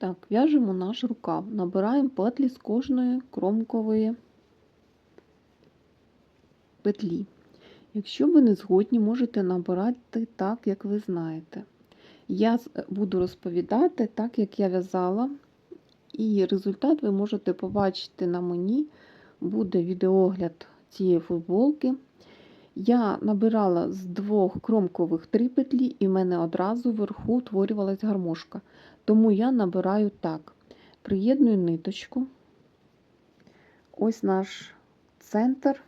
Так, в'яжемо наш рукав. Набираємо петлі з кожної кромкової петлі. Якщо ви не згодні, можете набирати так, як ви знаєте. Я буду розповідати так, як я в'язала, і результат ви можете побачити на мені. Буде відеогляд цієї футболки. Я набирала з двох кромкових три петлі, і в мене одразу вверху утворювалась гармошка. Тому я набираю так. Приєдную ниточку. Ось наш центр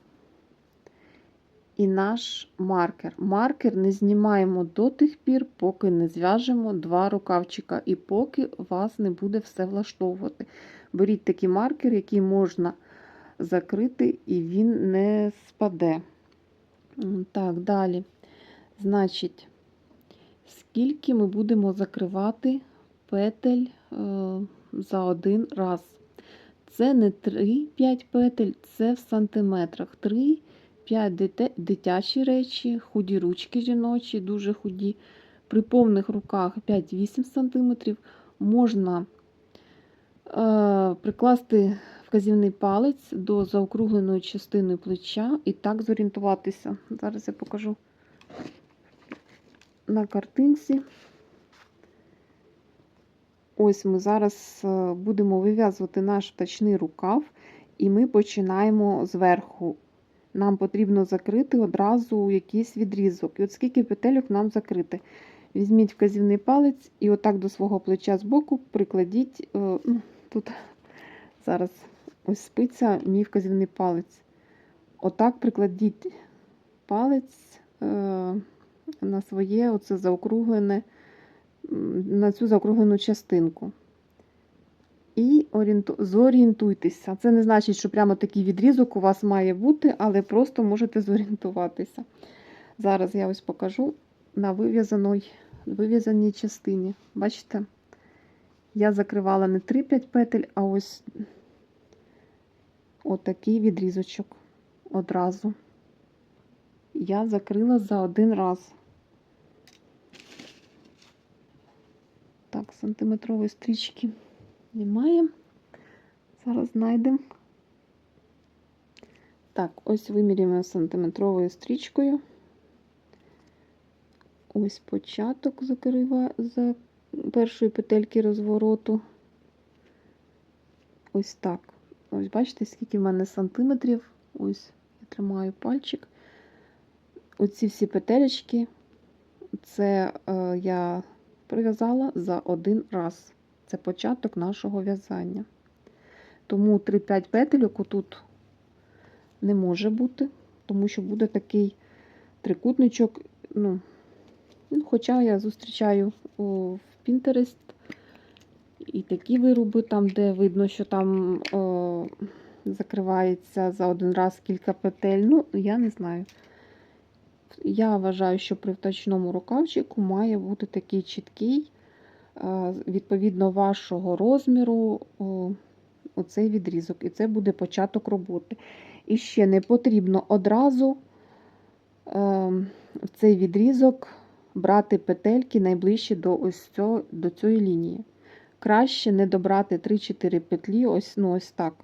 і наш маркер. Маркер не знімаємо до тих пір, поки не зв'яжемо два рукавчика і поки вас не буде все влаштовувати. Беріть такий маркер, який можна закрити, і він не спаде. Так, далі. Значить, скільки ми будемо закривати петель е, за один раз? Це не 3-5 петель, це в сантиметрах. 3 5 дитячі речі, худі ручки жіночі, дуже худі. При повних руках 5-8 см. Можна е, прикласти вказівний палець до заокругленої частини плеча і так зорієнтуватися. Зараз я покажу на картинці. Ось ми зараз е, будемо вив'язувати наш птачний рукав, і ми починаємо зверху. Нам потрібно закрити одразу якийсь відрізок. І от скільки петельок нам закрити. Візьміть вказівний палець і отак до свого плеча збоку прикладіть. е, ну, Тут зараз ось спиця, мій вказівний палець. Отак прикладіть палець е, на своє оце заокруглене, на цю заокруглену частинку. І орієнту... зорієнтуйтеся. Це не значить, що прямо такий відрізок у вас має бути, але просто можете зорієнтуватися. Зараз я ось покажу на вив'язаній вив'язаній частині. Бачите? Я закривала не 3-5 петель, а ось отакий відрізочок одразу. Я закрила за один раз. Так, сантиметрової стрічки немає. Зараз знайдемо. Так, ось вимірюємо сантиметровою стрічкою. Ось початок закрива за першої петельки розвороту. Ось так. Ось бачите, скільки в мене сантиметрів. Ось я тримаю пальчик. Оці всі петелечки, це е, я прив'язала за один раз. Це початок нашого в'язання. Тому 3-5 петельок тут не може бути, тому що буде такий трикутничок. Ну, ну, Хоча я зустрічаю в Pinterest і такі вироби, там, де видно, що там о, закривається за один раз кілька петель. Ну, я не знаю. Я вважаю, що при втачному рукавчику має бути такий чіткий, е, відповідно вашого розміру, оцей відрізок. І це буде початок роботи. І ще не потрібно одразу е, в цей відрізок брати петельки найближче до ось цього, до цієї лінії. Краще не добрати 3-4 петлі, ось, ну, ось так.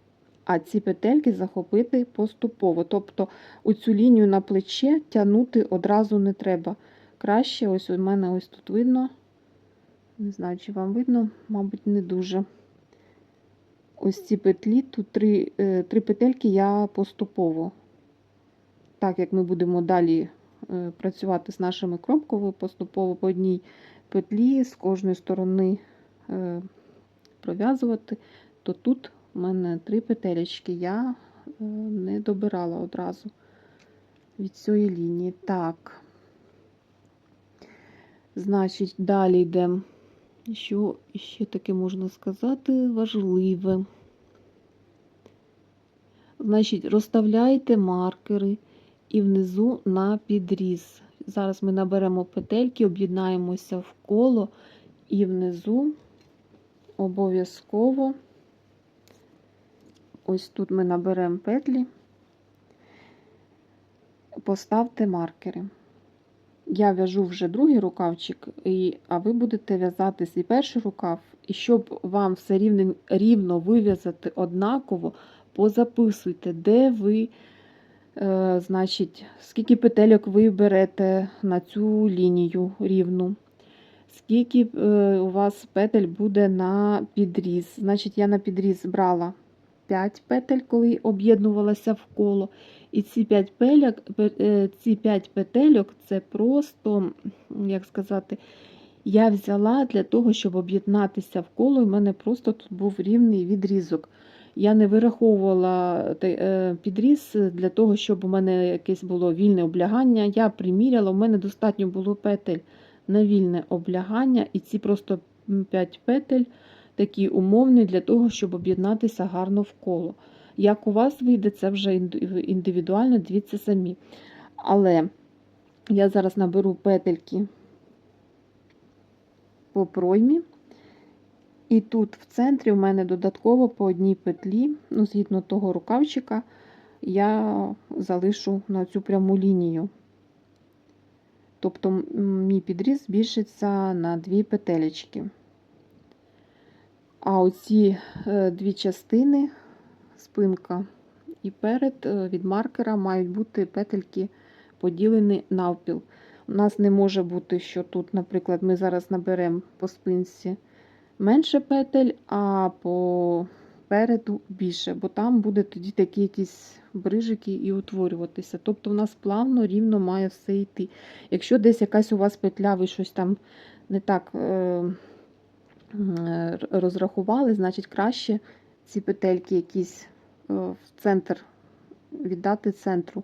А ці петельки захопити поступово. Тобто у цю лінію на плече тягнути одразу не треба. Краще, ось у мене ось тут видно. Не знаю, чи вам видно, мабуть, не дуже. Ось ці петлі, тут три, е, три петельки я поступово. Так як ми будемо далі е, працювати з нашими кромковими, поступово по одній петлі з кожної сторони е, пров'язувати, то тут у мене три петелечки. Я е, не добирала одразу від цієї лінії. Так. Значить, далі йдемо. Що ще таке можна сказати важливе? Значить, розставляйте маркери і внизу на підріз. Зараз ми наберемо петельки, об'єднаємося в коло і внизу обов'язково ось тут ми наберемо петлі, поставте маркери. я в'яжу вже другий рукавчик, і, а ви будете в'язати свій перший рукав, і щоб вам все рівно, рівно вив'язати однаково, позаписуйте, де ви, е, значить, скільки петельок ви берете на цю лінію рівну. Скільки е, у вас петель буде на підріз? Значить, я на підріз брала 5 петель, коли об'єднувалася в коло. І ці 5 петельок, е, ці 5 петельок це просто, як сказати, я взяла для того, щоб об'єднатися в коло, і в мене просто тут був рівний відрізок. Я не вираховувала е, підріз для того, щоб у мене якесь було вільне облягання. Я приміряла, у мене достатньо було петель на вільне облягання, і ці просто 5 петель такі умовні для того, щоб об'єднатися гарно в коло. Як у вас вийде, це вже індивідуально, дивіться самі. Але я зараз наберу петельки по проймі. І тут в центрі в мене додатково по одній петлі, ну, згідно того рукавчика, я залишу на цю пряму лінію. Тобто мій підріз збільшиться на дві петелечки. А оці е, дві частини, спинка і перед е, від маркера мають бути петельки поділені навпіл. У нас не може бути, що тут, наприклад, ми зараз наберемо по спинці менше петель, а по переду більше, бо там буде тоді такі якісь брижики і утворюватися. Тобто у нас плавно, рівно має все йти. Якщо десь якась у вас петля, ви щось там не так е, розрахували, значить краще ці петельки якісь е, в центр віддати центру.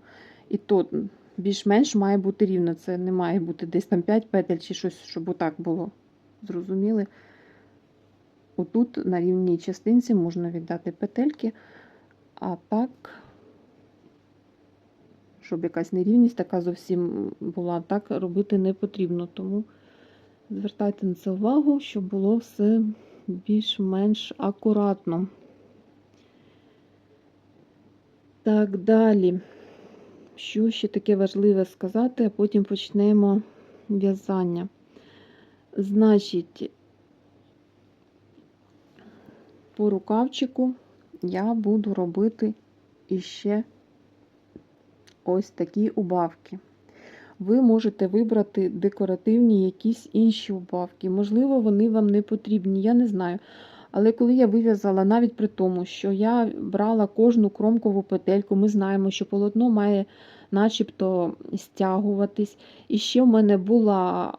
І то більш-менш має бути рівно. Це не має бути десь там 5 петель чи щось, щоб отак було. Зрозуміли? Отут на рівній частинці можна віддати петельки, а так, щоб якась нерівність така зовсім була, так робити не потрібно. Тому звертайте на це увагу, щоб було все більш-менш акуратно. Так, далі. Що ще таке важливе сказати, а потім почнемо в'язання. Значить, по рукавчику я буду робити іще ось такі убавки. Ви можете вибрати декоративні якісь інші убавки. Можливо, вони вам не потрібні, я не знаю. Але коли я вив'язала, навіть при тому, що я брала кожну кромкову петельку, ми знаємо, що полотно має начебто стягуватись. І ще в мене була,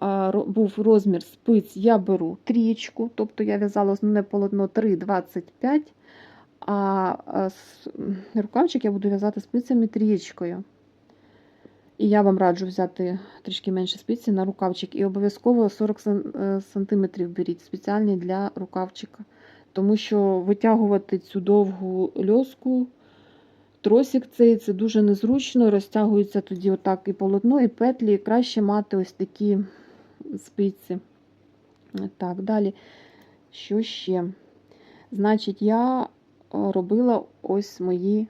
був розмір спиць, я беру трієчку, тобто я в'язала основне полотно 3,25, а рукавчик я буду в'язати спицями трієчкою. І я вам раджу взяти трішки менше спиці на рукавчик. І обов'язково 40 см беріть спеціальні для рукавчика. Тому що витягувати цю довгу льоску, тросик цей, це дуже незручно, розтягується тоді отак і полотно, і петлі. І краще мати ось такі спиці. Так, далі. Що ще? Значить, я е, робила ось мої.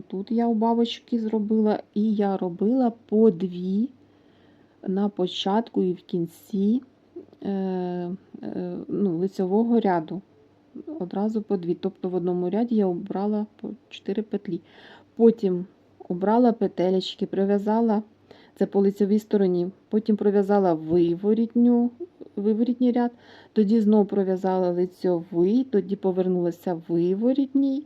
Тут я убавочки зробила, і я робила по дві на початку і в кінці е, е, ну, лицевого ряду. Одразу по дві. Тобто в одному ряді я обрала по 4 петлі. Потім обрала петелечки, прив'язала це по лицевій стороні. Потім пров'язала виворітній ряд, тоді знову пров'язала лицьовий, тоді повернулася виворітній.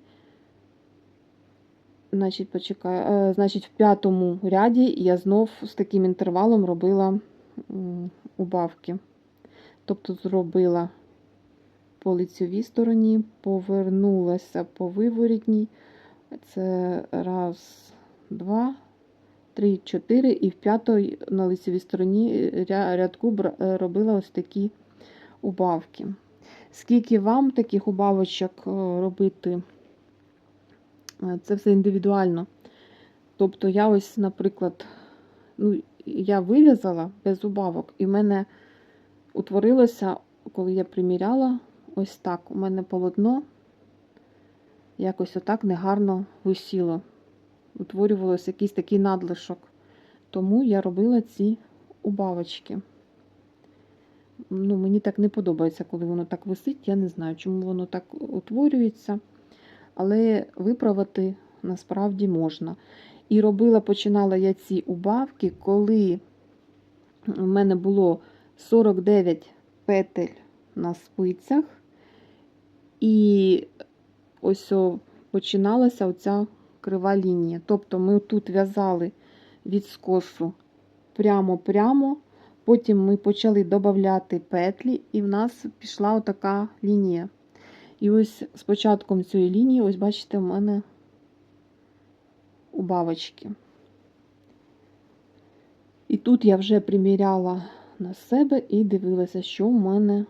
Значить, почекаю, е, значить, в п'ятому ряді я знов з таким інтервалом робила убавки. Тобто зробила по лицьовій стороні, повернулася по виворітній. Це раз, два, три, чотири. І в п'ятій на лицевій стороні рядку е, робила ось такі убавки. Скільки вам таких убавочок е, робити? Е, Це все індивідуально. Тобто я ось, наприклад, ну, я вив'язала без убавок, і в мене утворилося, коли я приміряла, ось так. У мене полотно якось отак негарно висіло. Утворювалося якийсь такий надлишок. Тому я робила ці убавочки. Ну, мені так не подобається, коли воно так висить. Я не знаю, чому воно так утворюється. Але виправити насправді можна. І робила, починала я ці убавки, коли у мене було 49 петель на спицях, і ось починалася оця крива лінія. Тобто ми тут в'язали від скосу прямо-прямо, потім ми почали додати петлі, і в нас пішла отака лінія. І ось з початком цієї лінії, ось бачите, в мене убавочки. І тут я вже приміряла на себе і дивилася, що в мене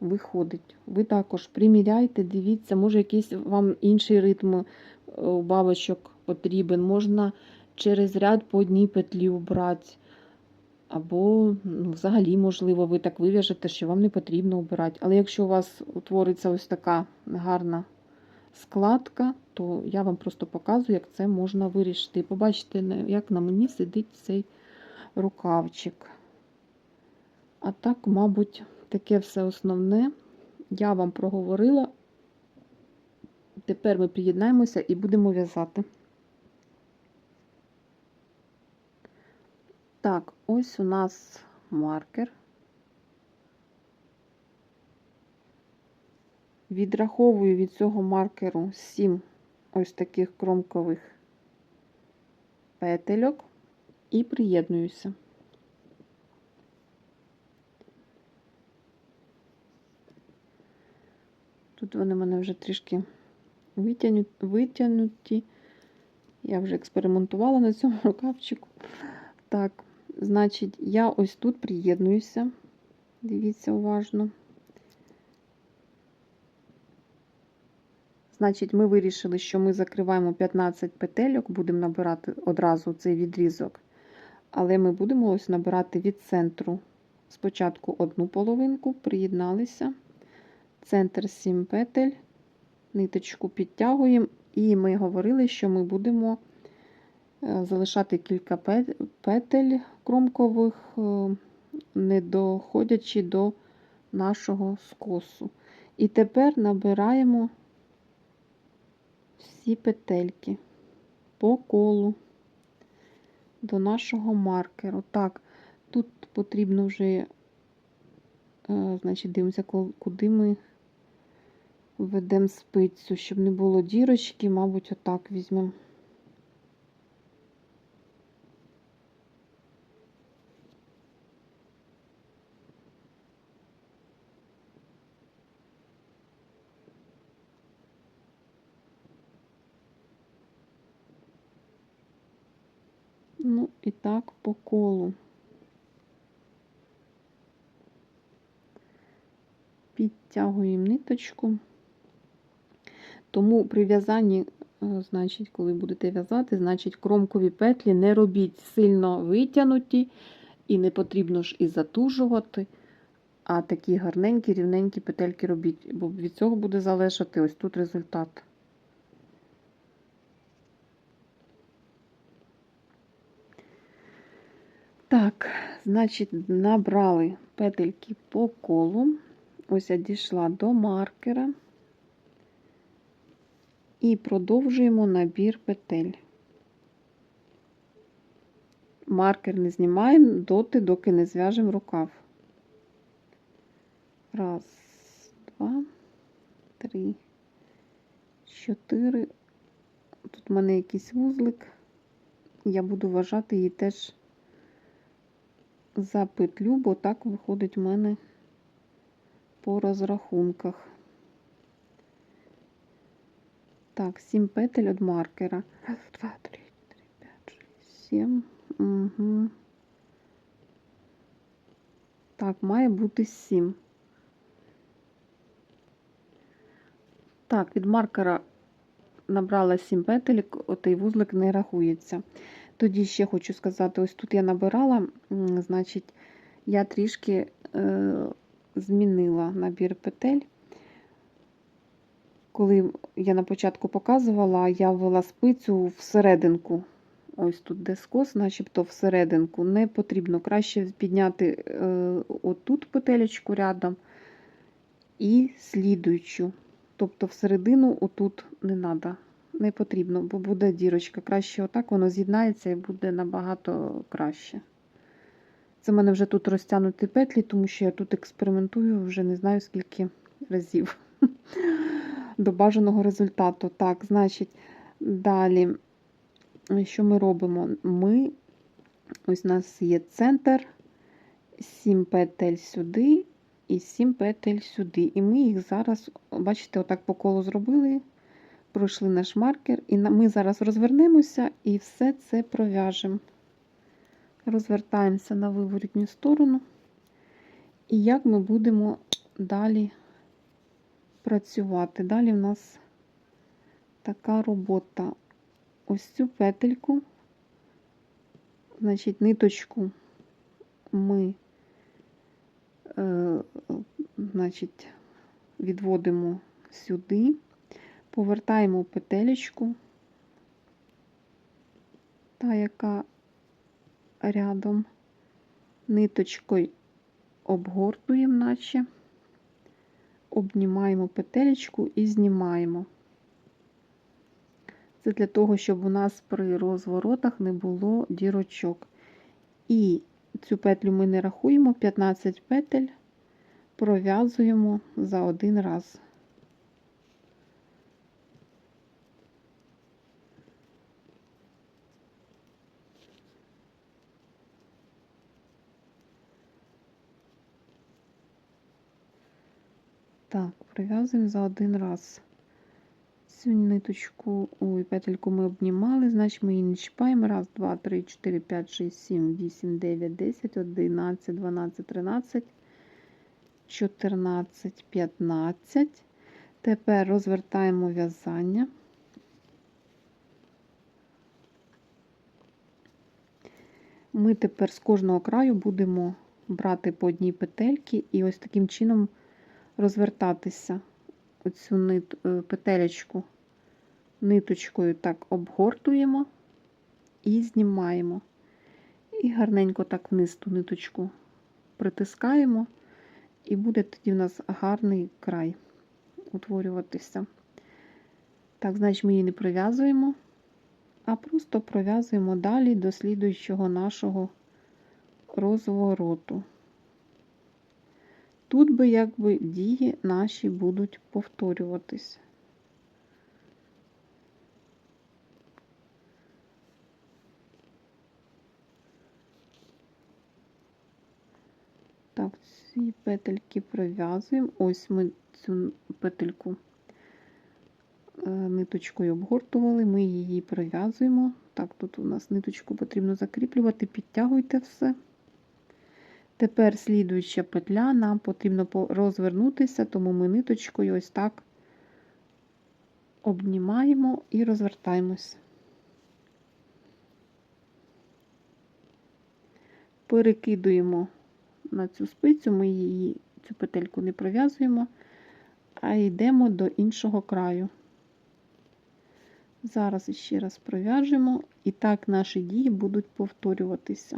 виходить. Ви також приміряйте, дивіться, може якийсь вам інший ритм е, убавочок потрібен. Можна через ряд по одній петлі убрати. Або ну, взагалі, можливо, ви так вив'яжете, що вам не потрібно обирати. Але якщо у вас утвориться ось така гарна складка, то я вам просто показую, як це можна вирішити. Побачите, як на мені сидить цей рукавчик. А так, мабуть, таке все основне. Я вам проговорила. Тепер ми приєднаємося і будемо в'язати. Так, ось у нас маркер. Відраховую від цього маркеру 7 ось таких кромкових петельок і приєднуюся. Тут вони в мене вже трішки витягнут- витягнуті. Я вже експериментувала на цьому рукавчику. Так, значить, я ось тут приєднуюся. Дивіться уважно. Значить, ми вирішили, що ми закриваємо 15 петельок, будемо набирати одразу цей відрізок. Але ми будемо ось набирати від центру. Спочатку одну половинку, приєдналися. Центр 7 петель, ниточку підтягуємо, і ми говорили, що ми будемо залишати кілька петель кромкових, е, не доходячи до нашого скосу. І тепер набираємо всі петельки по колу до нашого маркеру. Так, тут потрібно вже, е, значить, дивимося, куди ми введемо спицю, щоб не було дірочки, мабуть, отак візьмемо. Ну, і так по колу. Підтягуємо ниточку. Тому при в'язанні, е, значить, коли будете в'язати, значить, кромкові петлі не робіть сильно витягнуті, і не потрібно ж і затужувати. А такі гарненькі, рівненькі петельки робіть, бо від цього буде залежати ось тут результат. Так, значить, набрали петельки по колу. Ось я дійшла до маркера. І продовжуємо набір петель. Маркер не знімаємо доти, доки не зв'яжемо рукав. Раз, два, три, чотири. Тут в мене якийсь вузлик. Я буду вважати її теж за петлю, бо так виходить в мене по розрахунках. Так, 7 петель від маркера. Раз, два, три, три, п'ять, шість, сім. Угу. Так, має бути 7. Так, від маркера набрала 7 петель, отей вузлик не рахується. Тоді ще хочу сказати: ось тут я набирала, значить, я трішки е, змінила набір петель. Коли я на початку показувала, я ввела спицю всерединку ось тут де скос, начебто всерединку, не потрібно. Краще підняти е, отут петелечку рядом і слідуючу. Тобто всередину отут не треба, не потрібно, бо буде дірочка. Краще отак воно з'єднається і буде набагато краще. Це в мене вже тут розтягнуті петлі, тому що я тут експериментую вже не знаю скільки разів до бажаного результату. Так, значить, далі, що ми робимо? Ми, ось у нас є центр, 7 петель сюди і 7 петель сюди. І ми їх зараз, бачите, отак по колу зробили, пройшли наш маркер, і ми зараз розвернемося і все це пров'яжемо. Розвертаємося на виворітню сторону. І як ми будемо далі працювати? Далі в нас така робота. Ось цю петельку, значить, ниточку ми е, значить, відводимо сюди, повертаємо петелечку, та, яка рядом, ниточкою обгортуємо, наче, обнімаємо петелечку і знімаємо. Це для того, щоб у нас при розворотах не було дірочок. І цю петлю ми не рахуємо, 15 петель пров'язуємо за один раз. Так, пров'язуємо за один раз. Цю ниточку, ой, петельку ми обнімали, значить ми її не чіпаємо. Раз, два, три, чотири, п'ять, шість, сім, вісім, дев'ять, десять, одинадцять, дванадцять, тринадцять, чотирнадцять, п'ятнадцять. Тепер розвертаємо в'язання. Ми тепер з кожного краю будемо брати по одній петельки і ось таким чином розвертатися оцю нит, е, петелечку ниточкою так обгортуємо і знімаємо. І гарненько так вниз ту ниточку притискаємо, і буде тоді в нас гарний край утворюватися. Так, значить, ми її не пров'язуємо, а просто пров'язуємо далі до слідуючого нашого розвороту. Тут би якби дії наші будуть повторюватись. Так, ці петельки пров'язуємо. Ось ми цю петельку е, ниточкою обгортували, ми її пров'язуємо. Так, тут у нас ниточку потрібно закріплювати, підтягуйте все. Тепер слідуюча петля, нам потрібно розвернутися, тому ми ниточкою ось так обнімаємо і розвертаємось. Перекидуємо на цю спицю, ми її цю петельку не пров'язуємо, а йдемо до іншого краю. Зараз ще раз пров'яжемо, і так наші дії будуть повторюватися.